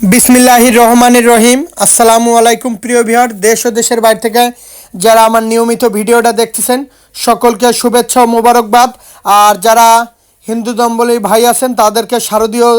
বিসমিল্লাহির রহমানের রহিম। আসসালামু আলাইকুম প্রিয় বিহার দেশ ও দেশের বাইরে থেকে যারা আমার নিয়মিত ভিডিওটা দেখতেছেন, সকলকে শুভেচ্ছা ও মোবারকবাদ। আর যারা হিন্দু দম্বলী ভাই আছেন, তাদেরকে শারদীয়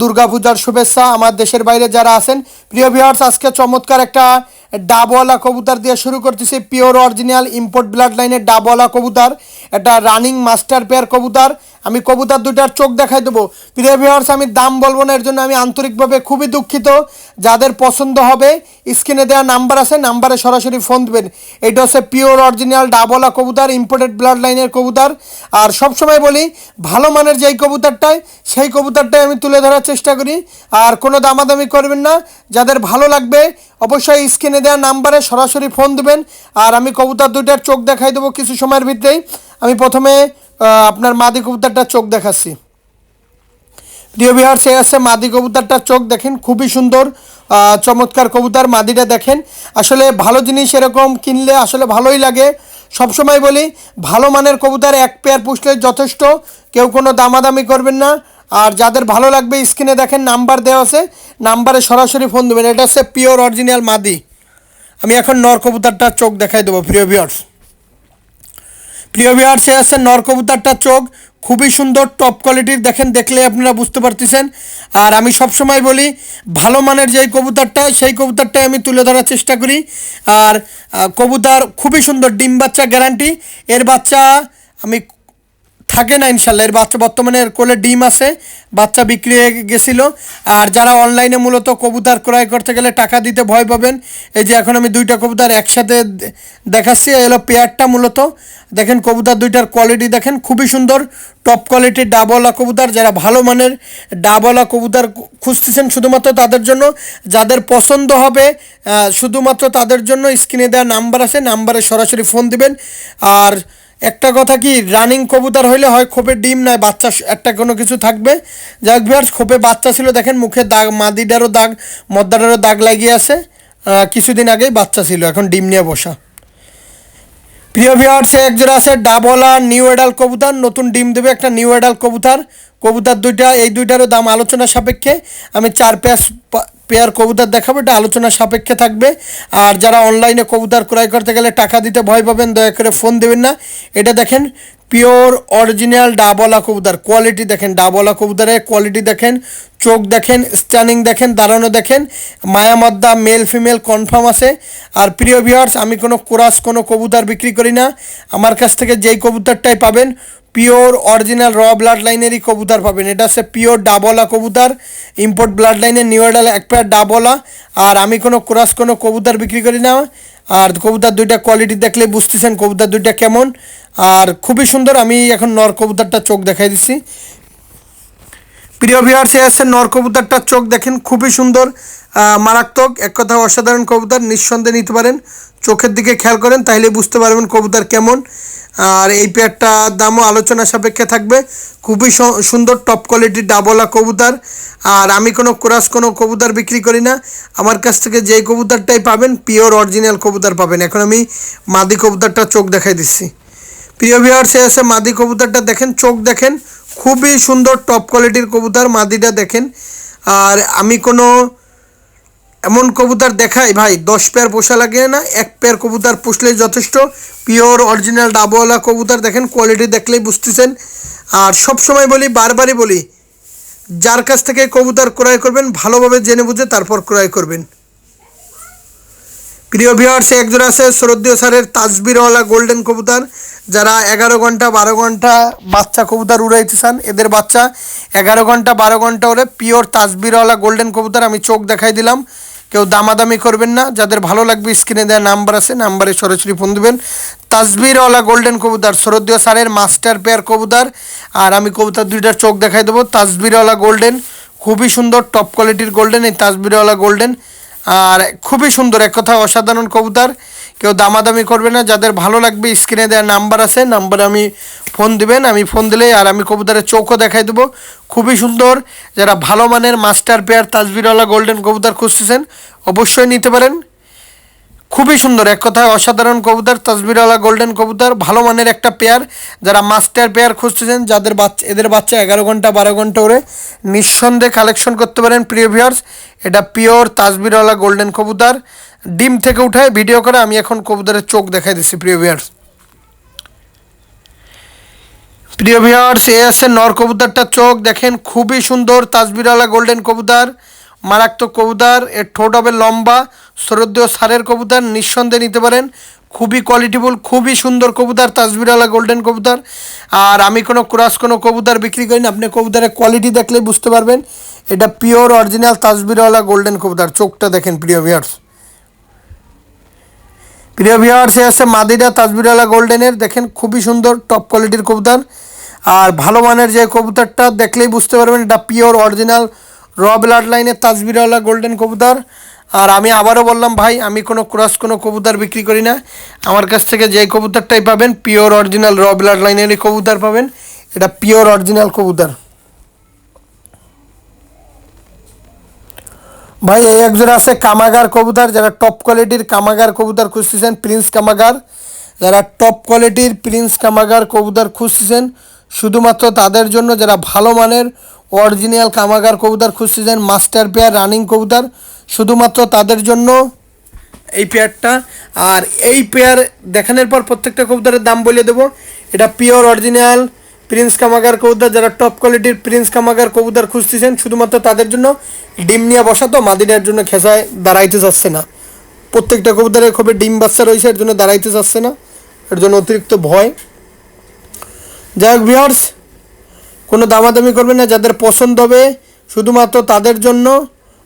দুর্গাপূজার শুভেচ্ছা। আমার দেশের বাইরে যারা আছেন, প্রিয় বিহার্স আজকে চমৎকার একটা ডাবওয়ালা কবুতর দিয়ে শুরু করতেছি পিওর অরিজিনাল ইম্পোর্ট ব্লাড লাইনের ডাবওয়ালা কবুতর। এটা রানিং মাস্টার পেয়ার কবুতর। আমি কবুতর দুইটার চোখ দেখাই দেবো। প্রিয় ভিউয়ার্স আমি দাম বলব না, এর জন্য আমি আন্তরিকভাবে খুবই দুঃখিত। যাদের পছন্দ হবে, স্ক্রিনে দেওয়া নাম্বার আছে, নাম্বারে সরাসরি ফোন দেবেন। এটা হচ্ছে পিওর অরিজিনাল ডাবলা কবুতর ইম্পোর্টেড ব্লাড লাইনের কবুতর। আর সবসময় বলি, ভালো মানের যেই কবুতরটাই, সেই কবুতরটাই আমি তুলে ধরার চেষ্টা করি। আর কোনো দামাদামি করবেন না। যাদের ভালো লাগবে অবশ্যই স্ক্রিনে দেওয়া নাম্বারে সরাসরি ফোন দেবেন। আর আমি কবুতর দুইটার চোখ দেখাই দেবো কিছু সময়ের ভিতরেই। আমি প্রথমে আপনার মাদি কবুতরটার চোখ দেখাচ্ছি। প্রিয় বিহার সে আছে মাদি কবুতরটার চোখ, দেখেন, খুবই সুন্দর চমৎকার কবুতর মাদিটা দেখেন। আসলে ভালো জিনিস এরকম কিনলে আসলে ভালোই লাগে। সবসময় বলি, ভালো মানের কবুতর এক পেয়ার পুষলে যথেষ্ট, কেউ কোনো দামাদামি করবেন না। আর যাদের ভালো লাগবে স্ক্রিনে দেখেন নাম্বার দেওয়া আছে, নাম্বারে সরাসরি ফোন দেবেন। এটা হচ্ছে পিওর অরিজিনাল মাদি। আমি এখন নর কবুতরটার চোখ দেখাই দেবো, প্রিয় বিয়ার্স প্রিয় বিহার সে আছে নর কবুতরটার চোখ। খুবই সুন্দর টপ কোয়ালিটির দেখেন দেখলে আপনারা বুঝতে পারতেছেন। আর আমি সবসময় বলি, ভালো মানের যেই কবুতরটা, সেই কবুতরটাই আমি তুলে ধরার চেষ্টা করি। আর কবুতর খুবই সুন্দর, ডিম বাচ্চা গ্যারান্টি এর বাচ্চা আমি থাকে না ইনশাল্লাহ, এর বাচ্চা বর্তমানে এর কোলে ডিম আছে, বাচ্চা বিক্রি হয়ে গেছিল। আর যারা অনলাইনে মূলত কবুতর ক্রয় করতে গেলে টাকা দিতে ভয় পাবেন, এই যে এখন আমি দুইটা কবুতর একসাথে দেখাচ্ছি, এই হলো পেয়ারটা মূলত। দেখেন কবুতর দুইটার কোয়ালিটি দেখেন, খুবই সুন্দর টপ কোয়ালিটির ডাবওয়ালা কবুতর, যারা ভালো মানের ডাবওয়ালা কবুতর খুঁজতেছেন শুধুমাত্র তাদের জন্য, যাদের পছন্দ হবে শুধুমাত্র তাদের জন্য স্ক্রিনে দেওয়া নাম্বার আছে নাম্বারে সরাসরি ফোন দিবেন। আর একটা কথা কি রানিং কবুতর হইলে হয় খোপে ডিম নয় বাচ্চা একটা কোনো কিছু থাকবে। যাক ভিয়ার্স খোপে বাচ্চা ছিল, দেখেন মুখে দাগ মাদিডারও দাগ, মদ্দাটারও দাগ লাগিয়ে আছে। কিছুদিন আগেই বাচ্চা ছিল, এখন ডিম নিয়ে বসা। প্রিয় ভিউয়ার্স এক জোড়া আছে ডাবলা নিউ এডাল কবুতর, নতুন ডিম দেবে একটা নিউ এডাল কবুতর। কবুতর দুইটা, এই দুইটারও দাম আলোচনা সাপেক্ষে। আমি চার পেয়ার পেয়ার কবুতর দেখাবো, এটা আলোচনা সাপেক্ষে থাকবে। আর যারা অনলাইনে কবুতর ক্রয় করতে গেলে টাকা দিতে ভয় পাবেন, দয়া করে ফোন দেবেন না। এটা দেখেন পিওর অরিজিনাল ডাবলা কবুতর। কোয়ালিটি দেখেন, ডাবলা কবুতরের কোয়ালিটি দেখেন, চোখ দেখেন স্ট্যানিং দেখেন দাঁড়ানো দেখেন। মায়ামদ্দা মেল ফিমেল কনফার্ম আছে। আর প্রিয় ভিউয়ার্স আমি কোনো কোরাস কোনো কবুতর বিক্রি করি না। আমার কাছ থেকে যেই কবুতরটাই পাবেন পিওর অরিজিনাল র ব্লাড লাইনেরই কবুতর পাবেন। এটা হচ্ছে পিওর ডাবলা কবুতর ইম্পোর্ট ব্লাড লাইনের নিউ নিউডাল এক পেয়ার ডাবলা। আর আমি কোনো ক্রাস কোনো কবুতর বিক্রি করি না। আর কবুতর দুইটা কোয়ালিটি দেখলে বুঝতেছেন কবুতর দুইটা কেমন। আর খুবই সুন্দর, আমি এখন নর কবুতরটা চোখ দেখাই দিচ্ছি। প্রিয় ভিউয়ার্স আছে নর কবুতরটার চোখ দেখেন, খুবই সুন্দর মারাত্মক, এক কথা অসাধারণ কবুতর, নিঃসন্দেহে নিতে পারেন। চোখের দিকে খেয়াল করেন তাহলে বুঝতে পারবেন কবুতর কেমন। আর এই পেয়ারটার দামও আলোচনা সাপেক্ষে থাকবে। খুবই সুন্দর টপ কোয়ালিটির ডাবলা কবুতর। আর আমি কোনো ক্রাস কোনো কবুতর বিক্রি করি না। আমার কাছ থেকে যেই কবুতরটাই পাবেন পিওর অরিজিনাল কবুতর পাবেন। এখন আমি মাদি কবুতরটা চোখ দেখাই দিচ্ছি। প্রিয় ভিউয়ার্স এ আছে মাদি কবুতরটা দেখেন, চোখ দেখেন। খুবই সুন্দর টপ কোয়ালিটির কবুতর, মাদিটা দেখেন। আর আমি কোনো এমন কবুতর দেখাই, ভাই, দশ পেয়ার পোষা লাগে না, এক পেয়ার কবুতর পুষলেই যথেষ্ট। পিওর অরিজিনাল ডাবওয়ালা কবুতর দেখেন কোয়ালিটি দেখলেই বুঝতেছেন। আর সব সময় বলি, বারবারই বলি, যার কাছ থেকে কবুতর ক্রয় করবেন, ভালোভাবে জেনে বুঝে তারপর ক্রয় করবেন। প্রিয় ভিউয়ার্স একজন আছে শ্রদ্ধেয় স্যারের তাজবিরওয়ালা গোল্ডেন কবুতর, যারা এগারো ঘণ্টা, বারো ঘণ্টা বাচ্চা কবুতর উড়াইতে চান। এদের বাচ্চা এগারো ঘণ্টা, বারো ঘণ্টা ওরে পিওর তাজবিরওয়ালা গোল্ডেন কবুতর, আমি চোখ দেখাই দিলাম। কেউ দামাদামি করবেন না, যাদের ভালো লাগবে স্ক্রিনে দেওয়া নাম্বার আছে, নাম্বারে সরাসরি ফোন দেবেন। তাজবিরওয়ালা গোল্ডেন কবুতার শরদীয় স্যারের মাস্টার পেয়ার কবুতার, আর আমি কবুতার দুইটার চোখ দেখাই দেবো। তাজবিরওয়ালা গোল্ডেন, খুবই সুন্দর টপ কোয়ালিটির গোল্ডেন এই তাজবিরওয়ালা গোল্ডেন, আর খুবই সুন্দর, এক কথা অসাধারণ কবুতর। কেউ দামাদামি করবে না, যাদের ভালো লাগবে স্ক্রিনে দেওয়ার নাম্বার আছে নাম্বারে আমি ফোন দিবেন, আমি ফোন দিলে আর আমি কবুতরের চোখও দেখাই দেবো। খুবই সুন্দর, যারা ভালো মানের মাস্টার পেয়ার তাজবিরওয়ালা গোল্ডেন কবুতর খুঁজতেছেন, অবশ্যই নিতে পারেন। খুবই সুন্দর, এক কথায় অসাধারণ কবুতর তসবিরওয়ালা গোল্ডেন কবুতর, ভালো মানের একটা পেয়ার যারা মাস্টার পেয়ার খুঁজতেছেন, যাদের বাচ্চা, এদের বাচ্চা এগারো ঘণ্টা, বারো ঘণ্টা করে নিঃসন্দেহে কালেকশন করতে পারেন, প্রিয় ভিউয়ার্স এটা পিওর তাসবিরওয়ালা গোল্ডেন কবুতর। ডিম থেকে উঠায় ভিডিও করে আমি এখন কবুতরের চোখ দেখাই দিচ্ছি, প্রিয় ভিয়ার্স প্রিয় ভিয়ার্স এ আছে নর কবুতরটার চোখ, দেখেন খুবই সুন্দর তাসবিরওয়ালা গোল্ডেন কবুতর, মারাত্মক কবুতর, এর ঠোঁট হবে লম্বা, শ্রদ্ধেয় সারের কবুতর, নিঃসন্দেহে নিতে পারেন, খুবই কোয়ালিটিফুল খুবই সুন্দর কবুতর তাসবিরওয়ালা গোল্ডেন কবুতর। আর আমি কোনো ক্রস কোনো কবুতর বিক্রি করি না, আপনি কবুতরের কোয়ালিটি দেখলেই বুঝতে পারবেন, এটা পিওর অরিজিনাল তাসবিরওয়ালা গোল্ডেন কবুতর, চোখটা দেখেন প্রিয় ভিউয়ার্স প্রিয় ভিউয়ার্স এ আছে মাদিরা তাজবিরওয়ালা গোল্ডেনের দেখেন, খুবই সুন্দর টপ কোয়ালিটির কবুতর। আর ভালো মানের যে কবুতরটা, দেখলেই বুঝতে পারবেন, এটা পিওর অরিজিনাল র ব্লাড লাইনের তাজবিরওয়ালা গোল্ডেন কবুতর। আর আমি আবারও বললাম, ভাই, আমি কোনো ক্রস কোনো কবুতর বিক্রি করি না। আমার কাছ থেকে যে কবুতরটাই পাবেন পিওর অরিজিনাল র ব্লাড লাইনেরই কবুতর পাবেন। এটা পিওর অরিজিনাল কবুতর। ভাই, এই একজোড়া আছে কামাগার কবুতর, যারা টপ কোয়ালিটির কামাগার কবুতর খুঁজতেছেন প্রিন্স কামাগার। যারা টপ কোয়ালিটির প্রিন্স কামাগার কবুতর খুঁজতেছেন, শুধুমাত্র তাদের জন্য যারা ভালো মানের অরিজিনাল কামাগার কবুতর খুঁজতেছেন মাস্টার পেয়ার রানিং কবুতর, শুধুমাত্র তাদের জন্য এই পেয়ারটা আর এই পেয়ার দেখানোর পর প্রত্যেকটা কবুতরের দাম বলে দেবো। এটা পিওর অরিজিনাল প্রিন্স কামাগার কবুতর যারা টপ কোয়ালিটির প্রিন্স কামাগার কবুতর খুঁজতেছেন, শুধুমাত্র তাদের জন্য ডিম নিয়ে বসা তো, মাদিনার জন্য খেসায় দাঁড়াইতে যাচ্ছে না। প্রত্যেকটা কবুতরের খুবই ডিম বাচ্চা রয়েছে, এর জন্য দাঁড়াইতে যাচ্ছে না, এর জন্য অতিরিক্ত ভয়। যাই হোক ভিওর্স কোনো দামাদামি করবেন না, যাদের পছন্দ হবে, শুধুমাত্র তাদের জন্য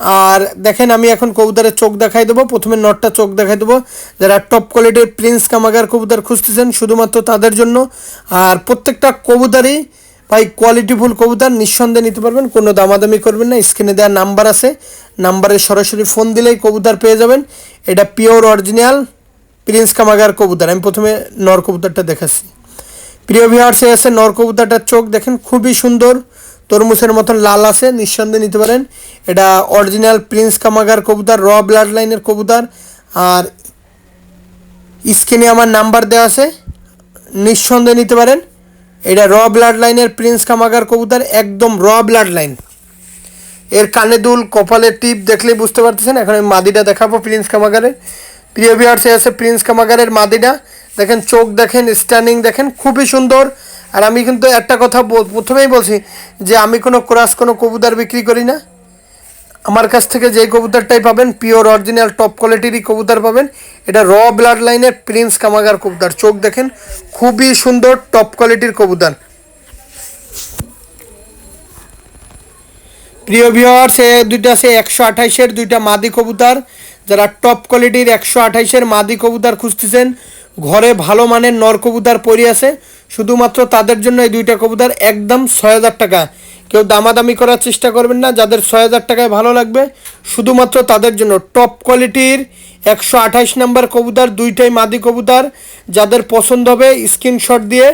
আর দেখেন আমি এখন কবুতরের চোখ দেখাই দেবো, প্রথমে নটটা চোখ দেখাই দেবো। যারা টপ কোয়ালিটির প্রিন্স কামাগার কবুতর খুঁজতেছেন, শুধুমাত্র তাদের জন্য। আর প্রত্যেকটা কবুতরই ভাই কোয়ালিটিফুল কবুতর, নিঃসন্দেহে নিতে পারবেন, কোনো দামাদামি করবেন না। স্ক্রিনে দেওয়ার নাম্বার আছে নাম্বারে সরাসরি ফোন দিলেই কবুতর পেয়ে যাবেন। এটা পিওর অরিজিনাল প্রিন্স কামাগার কবুতর, আমি প্রথমে নর কবুতরটা দেখাচ্ছি। প্রিয় ভিউয়ার্সে আছে নর কবুতরটার চোখ, দেখেন খুবই সুন্দর। তরমুজের মতন লাল আছে, নিঃসন্দেহে নিতে পারেন। এটা অরিজিনাল প্রিন্স কামাগার কবুতর র ব্লাড লাইনের কবুতর। আর স্ক্রিনে আমার নাম্বার দেওয়া আছে, নিঃসন্দেহে নিতে পারেন। এটা র ব্লাড লাইনের প্রিন্স কামাগার কবুতর, একদম র ব্লাড লাইন এর কানে দুল কপালের টিপ দেখলেই বুঝতে পারতেছেন। এখন আমি মাদিটা দেখাবো প্রিন্স কামাগারের প্রিয় ভিউয়ার্সে আছে প্রিন্স কামাগারের মাদিটা। দেখেন চোখ দেখেন স্ট্যান্ডিং দেখেন, খুবই সুন্দর। আর আমি কিন্তু একটা কথা প্রথমেই বলছি যে আমি কোনো ক্রাস, কোনো কবুতর বিক্রি করি না। আমার কাছ থেকে যে কবুতরটাই পাবেন, পিওর, অরিজিনাল, টপ কোয়ালিটিরই কবুতর পাবেন। এটা র ব্লাড লাইনের প্রিন্স কামাগার কবুতর। চোখ দেখেন, খুবই সুন্দর, টপ কোয়ালিটির কবুতর। প্রিয় ভিওয়ার্স সে দুইটা আছে একশো আঠাইশের, দুইটা মাদি কবুতর। যারা টপ কোয়ালিটির একশো আঠাইশের মাদি কবুতর খুঁজতেছেন, ঘরে ভালো মানের নর কবুতর পড়ে আছে। শুধুমাত্র তাদের জন্য এই দুইটা কবুতর একদম ছয় হাজার টাকা। কেউ দামাদামি করার চেষ্টা করবেন না, যাদের ছয় হাজার টাকায় ভালো লাগবে, শুধুমাত্র তাদের জন্য। টপ কোয়ালিটির একশো আঠাইশ নাম্বার কবুতর, দুইটাই মাদি কবুতর। যাদের পছন্দ হবে স্ক্রিনশট দিয়ে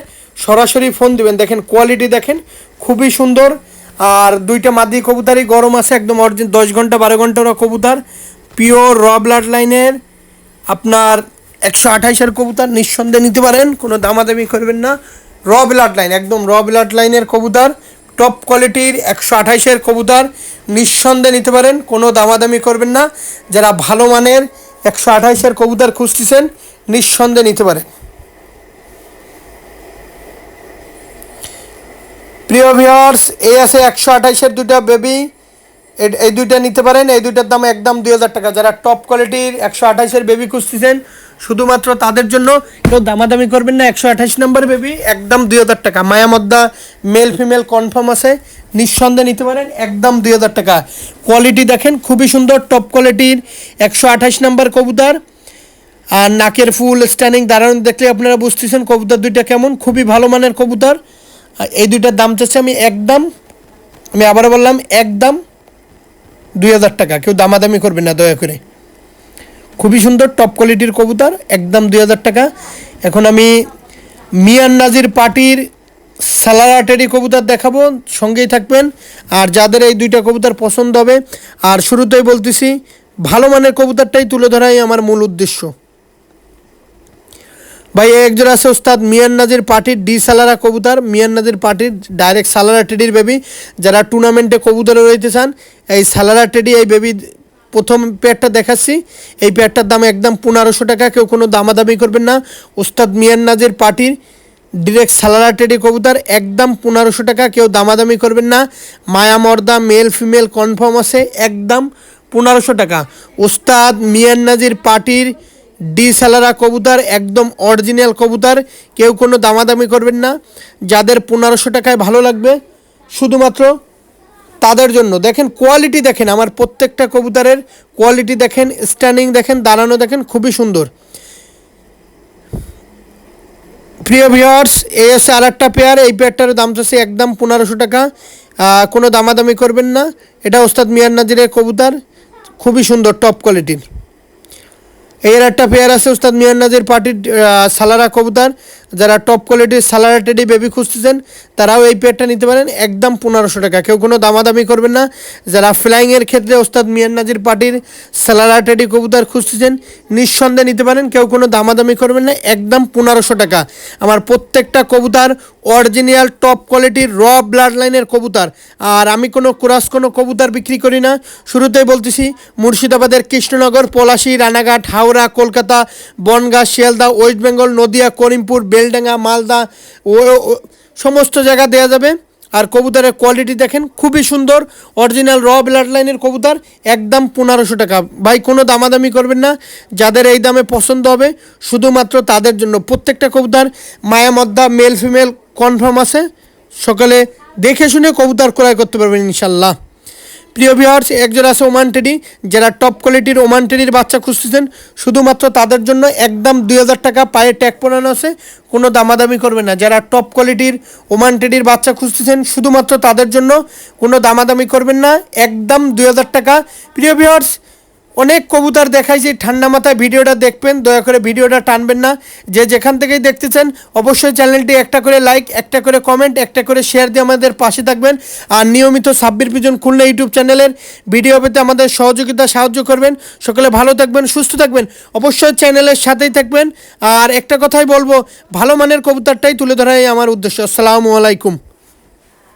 সরাসরি ফোন দিবেন। দেখেন কোয়ালিটি দেখেন, খুবই সুন্দর। আর দুইটা মাদি কবুতারই গরম আছে, একদম অরিজিন দশ ঘণ্টা, বারো ঘণ্টা ওরা কবুতর। পিওর র ব্লাড লাইনের আপনার একশো আঠাইশের কবুতর নিঃসন্দেহে নিতে পারেন, কোনো দামাদামি করবেন না। র ব্লাড লাইন একদম র ব্লাড লাইনের কবুতর টপ কোয়ালিটির একশো আঠাইশের কবুতর নিঃসন্দেহে নিতে পারেন, কোনো দামাদামি করবেন না। যারা ভালো মানের একশো আঠাইশের কবুতর খুঁজতেছেন, নিঃসন্দেহে নিতে পারেন। প্রিয় ভিওর্স এই আছে একশো আঠাইশের দুটা বেবি এই দুইটা নিতে পারেন। এই দুইটার দাম একদম দুই হাজার টাকা। যারা টপ কোয়ালিটির একশো আঠাইশের বেবি খুঁজতেছেন, শুধুমাত্র তাদের জন্য কেউ দামাদামি করবেন না। একশো আঠাইশ নম্বর বেবি একদম দুই হাজার টাকা। মায়ামদ্দা মেল ফিমেল কনফার্ম আছে। নিঃসন্দেহে নিতে পারেন, একদম দুই হাজার টাকা। কোয়ালিটি দেখেন, খুবই সুন্দর টপ কোয়ালিটির একশো আঠাইশ নম্বর কবুতর। আর নাকের ফুল স্ট্যান্ডিং দাঁড়ানো দেখলে আপনারা বুঝতেছেন কবুতর দুইটা কেমন, খুবই ভালো মানের কবুতর। এই দুইটার দাম চাচ্ছি আমি একদম, আমি আবারও বললাম, একদম দুই হাজার টাকা, কেউ দামাদামি করবে না, দয়া করে। খুবই সুন্দর টপ কোয়ালিটির কবুতর, একদম দুই হাজার টাকা। এখন আমি মিয়ান নাজির পার্টির স্যালারাটেরি কবুতর দেখাবো, সঙ্গেই থাকবেন। আর যাদের এই দুইটা কবুতর পছন্দ হবে, আর শুরুতেই বলতেছি, ভালো মানের কবুতরটাই তুলে ধরাই আমার মূল উদ্দেশ্য। ভাই একজন আছে ওস্তাদ মিয়ান নাজির পার্টির ডি সালারা কবুতর, মিয়ান নাজির পার্টির ডাইরেক্ট সালারা টেডির বেবি যারা টুর্নামেন্টে কবুতরে রইতে চান, এই সালারা টেডি, এই বেবি প্রথম পেয়ারটা দেখাচ্ছি। এই পেয়ারটার দাম একদম পনেরোশো টাকা, কেউ কোনো দামাদামি করবেন না। ওস্তাদ মিয়ান নাজির পার্টির ডিরেক্ট সালারা টেডি কবুতর, একদম পনেরোশো টাকা, কেউ দামাদামি করবেন না। মায়া মর্দা মেল ফিমেল কনফার্ম আছে, একদম পনেরোশো টাকা। ওস্তাদ মিয়ান নাজির পার্টির ডি স্যালারা কবুতর, একদম অরিজিনাল কবুতর, কেউ কোনো দামাদামি করবেন না। যাদের পনেরোশো টাকায় ভালো লাগবে, শুধুমাত্র তাদের জন্য। দেখেন কোয়ালিটি দেখেন, আমার প্রত্যেকটা কবুতরের কোয়ালিটি দেখেন স্ট্যান্ডিং দেখেন, দাঁড়ানো দেখেন, খুবই সুন্দর। প্রিয় ভিওয়ার্স এই আর একটা পেয়ার এই পেয়ারটার দাম চাচ্ছে একদম পনেরোশো টাকা। কোনো দামাদামি করবেন না। এটা ওস্তাদ মিয়ান নাজিরের কবুতর, খুবই সুন্দর টপ কোয়ালিটির এর একটা পেয়ার আছে উস্তাদ মিয়ান নাজির পার্টির সালারা কবুতার, যারা টপ কোয়ালিটির সালারা টেডি বেবি খুঁজতেছেন, তারাও এই পেয়ারটা নিতে পারেন, একদম পনেরোশো টাকা। কেউ কোনো দামাদামি করবেন না। যারা ফ্লাইংয়ের ক্ষেত্রে ওস্তাদ মিয়ান নাজির পার্টির সালারা টেডি কবুতার খুঁজতেছেন, নিঃসন্দেহে নিতে পারেন, কেউ কোনো দামাদামি করবেন না, একদম পনেরোশো টাকা। আমার প্রত্যেকটা কবুতার অরিজিনাল টপ কোয়ালিটির র ব্লাড লাইনের কবুতার। আর আমি কোনো ক্রাস কোনো কবুতার বিক্রি করি না। শুরুতেই বলতেছি, মুর্শিদাবাদের কৃষ্ণনগর, পলাশী, রানাঘাট হাওড়া, কলকাতা, বনগাঁ, শিয়ালদা, ওয়েস্ট বেঙ্গল, নদিয়া, করিমপুর, বেলডাঙ্গা, মালদা, ও সমস্ত জায়গা দেওয়া যাবে। আর কবুতরের কোয়ালিটি দেখেন, খুবই সুন্দর অরিজিনাল র ব্লাড লাইনের কবুতর, একদম পনেরোশো টাকা। ভাই, কোনো দামাদামি করবেন না, যাদের এই দামে পছন্দ হবে, শুধুমাত্র তাদের জন্য। প্রত্যেকটা কবুতর, মায়া মদ্দা মেল ফিমেল কনফার্ম আছে। সকালে দেখে শুনে কবুতর ক্রয় করতে পারবেন, ইনশাল্লাহ। প্রিয় ভিওয়ার্স একজন আছে ওমান টেডি, যারা টপ কোয়ালিটির ওমান টেডির বাচ্চা খুঁজতেছেন। শুধুমাত্র তাদের জন্য একদম দুই হাজার টাকা পায়ে ট্যাগ পড়ানো আছে, কোনো দামাদামি করবে না। যারা টপ কোয়ালিটির ওমান টেডির বাচ্চা খুঁজতেছেন, শুধুমাত্র তাদের জন্য কোনো দামাদামি করবেন না, একদম দুই হাজার টাকা। প্রিয় ভিউয়ার্স অনেক কবুতর দেখাইছি ঠান্ডা মাথায় ভিডিওটা দেখবেন, দয়া করে ভিডিওটা টানবেন না। যে যেখান থেকেই দেখতেছেন, অবশ্যই চ্যানেলটি একটা করে লাইক একটা করে কমেন্ট একটা করে শেয়ার দিয়ে আমাদের পাশে থাকবেন। আর নিয়মিত সাব্বির পিজন খুলনা ইউটিউব চ্যানেলের ভিডিও পেতে আমাদের সহযোগিতা সাহায্য করবেন। সকলে ভালো থাকবেন, সুস্থ থাকবেন, অবশ্যই চ্যানেলের সাথেই থাকবেন। আর একটা কথাই বলব, ভালো মানের কবুতরটাই তুলে ধরাই আমার উদ্দেশ্য। আসসালামু আলাইকুম।